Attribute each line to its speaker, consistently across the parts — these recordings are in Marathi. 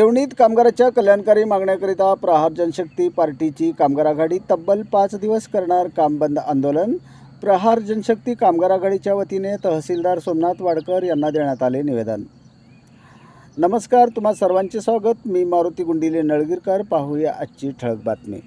Speaker 1: देवणीत कामगाराच्या कल्याणकारी मागण्याकरिता प्रहार जनशक्ती पार्टीची कामगार आघाडी तब्बल पाच दिवस करणार काम बंद आंदोलन. प्रहार जनशक्ती कामगार आघाडीच्या वतीने तहसीलदार सोमनाथ वाडकर यांना देण्यात आले निवेदन. नमस्कार तुम्हा सर्वांचे स्वागत. मी मारुती गुंडिले नळगीरकर. पाहूया आजची ठळक बातमी.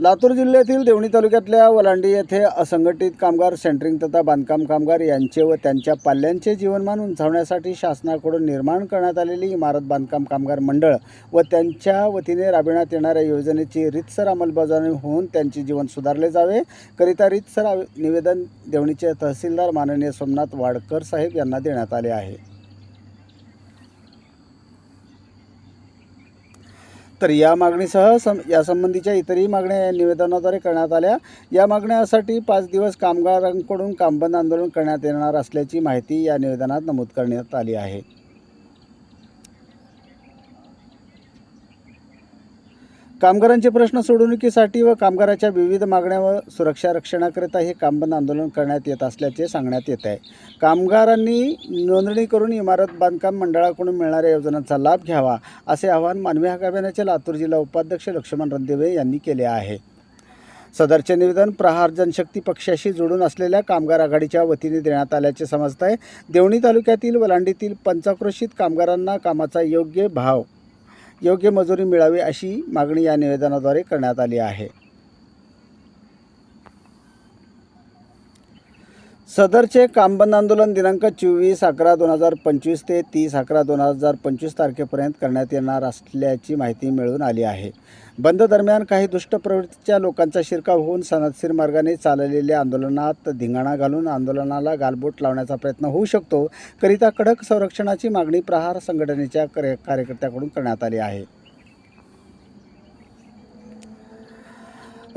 Speaker 1: लातूर जिल्ह्यातील देवणी तालुक्यातल्या वलांडी येथे असंघटित कामगार सेंटरिंग तथा बांधकाम कामगार यांचे व त्यांच्या पाल्यांचे जीवनमान उंचावण्यासाठी शासनाकडून निर्माण करण्यात आलेली इमारत बांधकाम कामगार मंडळ व त्यांच्या वतीने राबविण्यात येणाऱ्या योजनेची रीतसर अंमलबजावणी होऊन त्यांचे जीवन सुधारले जावे. करिता रीतसर आव- निवेदन देवणीचे तहसीलदार माननीय सोमनाथ वाडकर साहेब यांना देण्यात आले आहे. तर या मागणीसह सम यासंबंधीच्या इतरही मागण्या या निवेदनाद्वारे करण्यात आल्या. या मागण्यासाठी पाच दिवस कामगारांकडून कामबंद आंदोलन करण्यात येणार असल्याची माहिती या निवेदनात नमूद करण्यात आली आहे. कामगारांचे प्रश्न सोडवणुकीसाठी व कामगाराच्या विविध मागण्या व सुरक्षा रक्षणाकरिता हे कामबंद आंदोलन करण्यात येत असल्याचे सांगण्यात येत आहे. कामगारांनी नोंदणी करून इमारत बांधकाम मंडळाकडून मिळणाऱ्या योजनांचा लाभ घ्यावा असे आवाहन मानवी हक्क अभियानाचे लातूर जिल्हा उपाध्यक्ष लक्ष्मण रणदिवे यांनी केले आहे. सदरचे निवेदन प्रहार जनशक्ती पक्षाशी जोडून असलेल्या कामगार आघाडीच्या वतीने देण्यात आल्याचे समजत आहे. देवणी तालुक्यातील वलांडीतील पंचाक्रोशीत कामगारांना कामाचा योग्य भाव योग्य मजुरी मिळावी अशी मागणी या निवेदनाद्वारे करण्यात आली आहे. सदरचे कामबंद आंदोलन दिनांक चोवीस अकरा दोन हजार पंचवीस ते तीस अकरा दोन हजार पंचवीस तारखेपर्यंत करण्यात येणार असल्याची माहिती मिळून आली आहे. बंद दरम्यान काही दुष्ट प्रवृत्तीच्या लोकांचा शिरकाव होऊन सनदशीर मार्गाने चाललेल्या आंदोलनात धिंगाणा घालून आंदोलनाला गालबोट लावण्याचा प्रयत्न होऊ शकतो करिता कडक संरक्षणाची मागणी प्रहार संघटनेच्या कार्य कार्यकर्त्याकडून करण्यात आली आहे.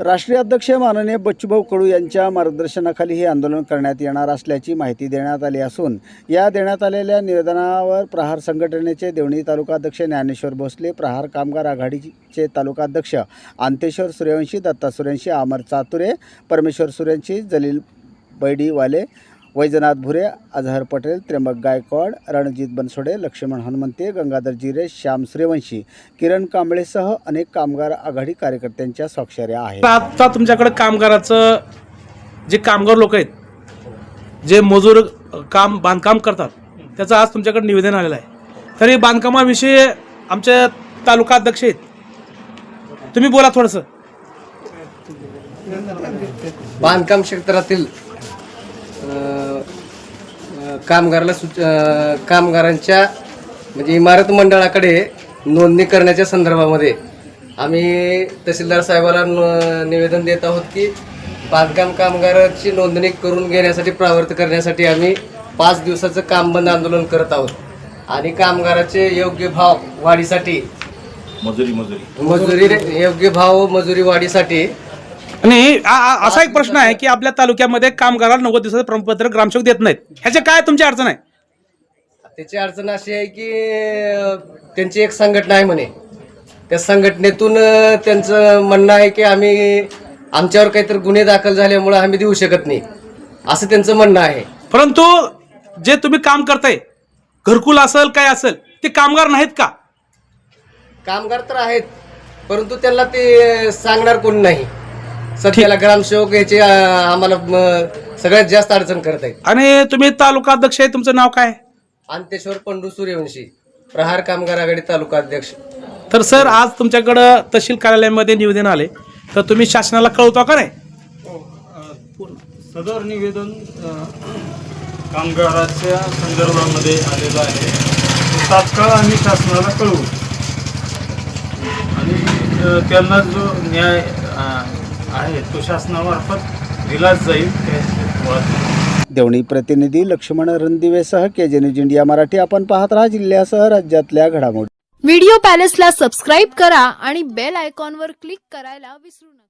Speaker 1: राष्ट्रीय अध्यक्ष माननीय बच्चूभाऊ कडू यांच्या मार्गदर्शनाखाली हे आंदोलन करण्यात येणार असल्याची माहिती देण्यात आली असून या देण्यात आलेल्या निवेदनावर प्रहार संघटनेचे देवणी तालुकाध्यक्ष ज्ञानेश्वर भोसले प्रहार कामगार आघाडीचे तालुकाध्यक्ष अंतेश्वर सूर्यवंशी दत्ता सूर्यवंशी अमर चातुरे परमेश्वर सूर्यवंशी जलील बैडीवाले वैजनाथ भुरे अझहर पटेल त्र्यंबक गायकवाड रणजित बनसोडे लक्ष्मण हनुमंते गंगाधर जिरे श्याम सूर्यवंशी किरण कांबळेसह अनेक कामगार आघाडी कार्यकर्त्यांच्या स्वाक्षऱ्या आहेत.
Speaker 2: आता तुमच्याकडे कामगाराचं जे कामगार लोक आहेत जे मजूर काम बांधकाम करतात त्याचं आज तुमच्याकडे निवेदन आलेलं आहे. तर हे बांधकामाविषयी आमचे तालुका अध्यक्ष आहेत. तुम्ही बोला थोडंसं.
Speaker 3: बांधकाम क्षेत्रातील कामगाराला सूच कामगारांच्या म्हणजे इमारत मंडळाकडे नोंदणी करण्याच्या संदर्भामध्ये आम्ही तहसीलदार साहेबाला निवेदन देत आहोत की बांधकाम कामगाराची नोंदणी करून घेण्यासाठी प्रावर्त करण्यासाठी आम्ही पाच दिवसाचं काम बंद आंदोलन करत आहोत. आणि कामगाराचे योग्य भाव वाढीसाठी
Speaker 4: मजुरी मजुरी.
Speaker 3: मजुरी योग्य भाव मजुरी वाढीसाठी
Speaker 2: आणि असा एक प्रश्न आहे की आपल्या तालुक्यामध्ये कामगाराला नव्वद दिवसाचं प्रमाणपत्र ग्रामसेवक देत नाहीत. ह्याचे काय तुमची अडचण आहे?
Speaker 3: त्याची अडचण अशी आहे की त्यांची एक संघटना आहे म्हणे. त्या संघटनेतून त्यांचं म्हणणं आहे की आम्ही आमच्यावर काहीतरी गुन्हे दाखल झाल्यामुळे आम्ही देऊ शकत नाही. असं त्यांचं म्हणणं आहे.
Speaker 2: परंतु जे तुम्ही काम करताय घरकुल असेल काय असेल ते कामगार नाहीत का?
Speaker 3: कामगार तर आहेत परंतु त्यांना ते सांगणार कोण नाही. सध्याला ग्रामसेवक याचे अं, आम्हाला सगळ्यात जास्त अडचण करत आहेत
Speaker 2: आणि तुम्ही तालुका अध्यक्ष आहे तुमचं नाव काय?
Speaker 3: अंतेश्वर पंडू सूर्यवंशी प्रहार कामगार आघाडी तालुका अध्यक्ष
Speaker 2: तर सर आज तुमच्याकडं तहसील कार्यालयामध्ये निवेदन आले. तर तुम्ही शासनाला कळवता का नाही?
Speaker 4: सदर निवेदन अ, कामगाराच्या संदर्भामध्ये आलेलं आहे. ते तात्काळ आम्ही शासनाला कळवू. आणि अ, त्यांना जो न्याय अ, आहे. तो शासनामार्फत दिलाच जाईल.
Speaker 1: देवणी प्रतिनिधी लक्ष्मण रणदिवेसह के जे न्यूज इंडिया मराठी. आपण पाहत राहा जिल्ह्यासह राज्यातल्या घडामोडी.
Speaker 5: व्हिडिओ पॅलेसला सबस्क्राईब करा आणि बेल आयकॉनवर क्लिक करायला विसरू नका.